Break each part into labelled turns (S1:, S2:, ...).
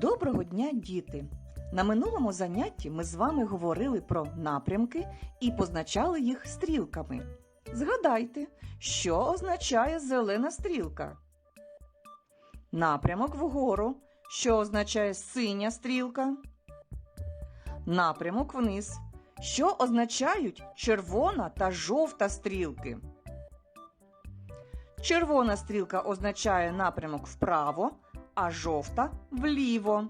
S1: Доброго дня, діти! На минулому занятті ми з вами говорили про напрямки і позначали їх стрілками. Згадайте, що означає зелена стрілка? Напрямок вгору, що означає синя стрілка. Напрямок вниз, що означають червона та жовта стрілки. Червона стрілка означає напрямок вправо, а жовта вліво.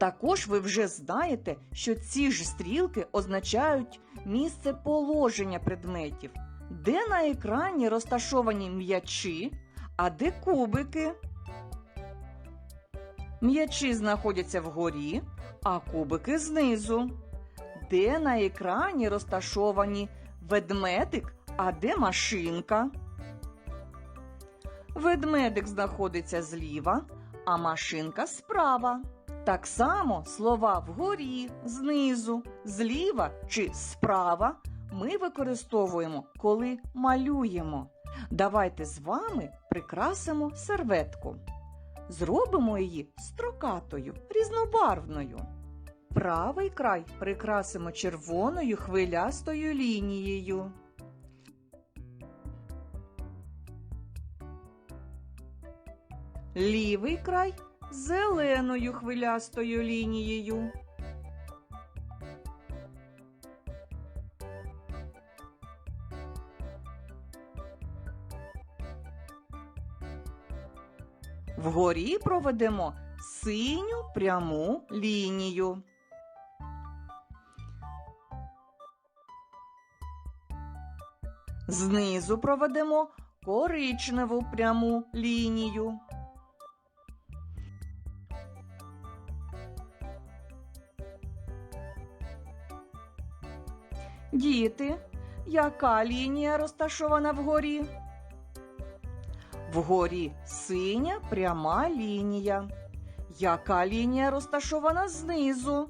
S1: Також ви вже знаєте, що ці ж стрілки означають місце положення предметів, де на екрані розташовані м'ячі, а де кубики. М'ячі знаходяться вгорі, а кубики знизу. Де на екрані розташовані ведмедик, а де машинка. Ведмедик знаходиться зліва, а машинка справа. Так само слова вгорі, знизу, зліва чи справа ми використовуємо, коли малюємо. Давайте з вами прикрасимо серветку. Зробимо її строкатою, різнобарвною. Правий край прикрасимо червоною хвилястою лінією. Лівий край зеленою хвилястою лінією. Вгорі проведемо синю пряму лінію. Знизу проведемо коричневу пряму лінію. Діти, яка лінія розташована вгорі? Вгорі синя пряма лінія. Яка лінія розташована знизу?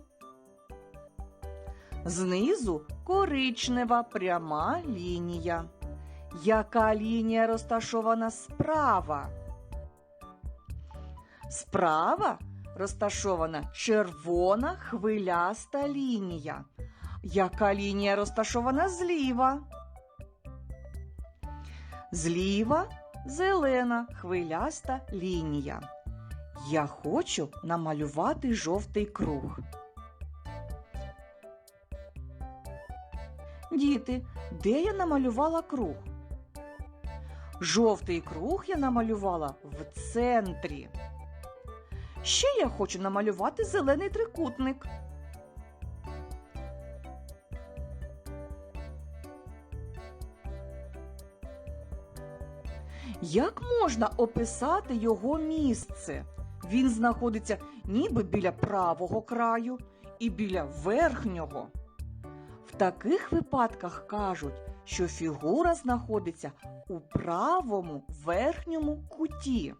S1: Знизу коричнева пряма лінія. Яка лінія розташована справа? Справа розташована червона хвиляста лінія. Яка лінія розташована зліва? Зліва зелена хвиляста лінія. Я хочу намалювати жовтий круг. Діти, де я намалювала круг? Жовтий круг я намалювала в центрі. Ще я хочу намалювати зелений трикутник. Як можна описати його місце? Він знаходиться ніби біля правого краю і біля верхнього. В таких випадках кажуть, що фігура знаходиться у правому верхньому куті,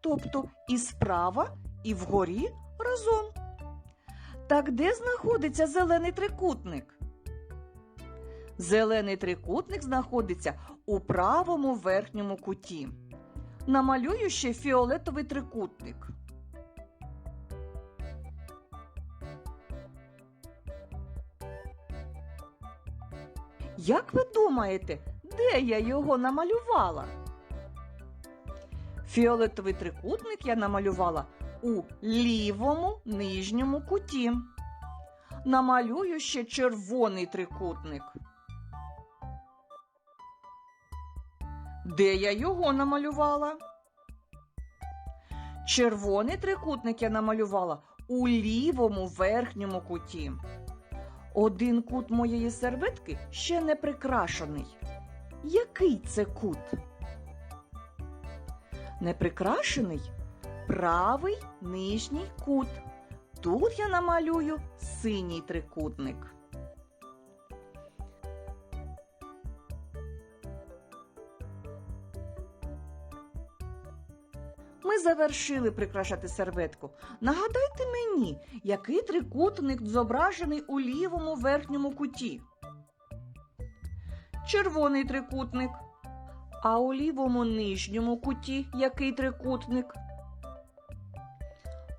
S1: тобто і справа, і вгорі разом. Так де знаходиться зелений трикутник? Зелений трикутник знаходиться у правому верхньому куті. Намалюю ще фіолетовий трикутник. Як ви думаєте, де я його намалювала? Фіолетовий трикутник я намалювала у лівому нижньому куті. Намалюю ще червоний трикутник. Де я його намалювала? Червоний трикутник я намалювала у лівому верхньому куті. Один кут моєї серветки ще не прикрашений. Який це кут? Неприкрашений правий нижній кут. Тут я намалюю синій трикутник. Завершили прикрашати серветку. Нагадайте мені, який трикутник зображений у лівому верхньому куті. Червоний трикутник. А у лівому нижньому куті який трикутник?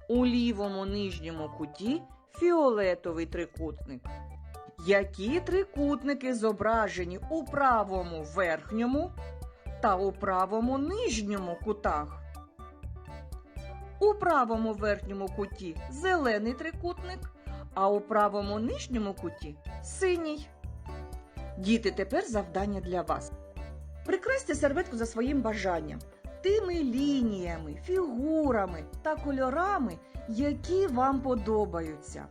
S1: У лівому нижньому куті фіолетовий трикутник. Які трикутники зображені у правому верхньому та у правому нижньому кутах? У правому верхньому куті зелений трикутник, а у правому нижньому куті синій. Діти, тепер завдання для вас. Прикрасьте серветку за своїм бажанням тими лініями, фігурами та кольорами, які вам подобаються.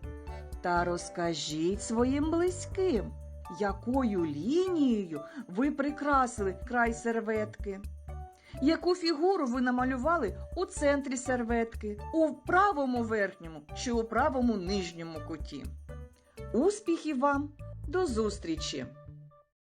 S1: Та розкажіть своїм близьким, якою лінією ви прикрасили край серветки. Яку фігуру ви намалювали у центрі серветки, у правому верхньому чи у правому нижньому куті? Успіхів вам! До зустрічі!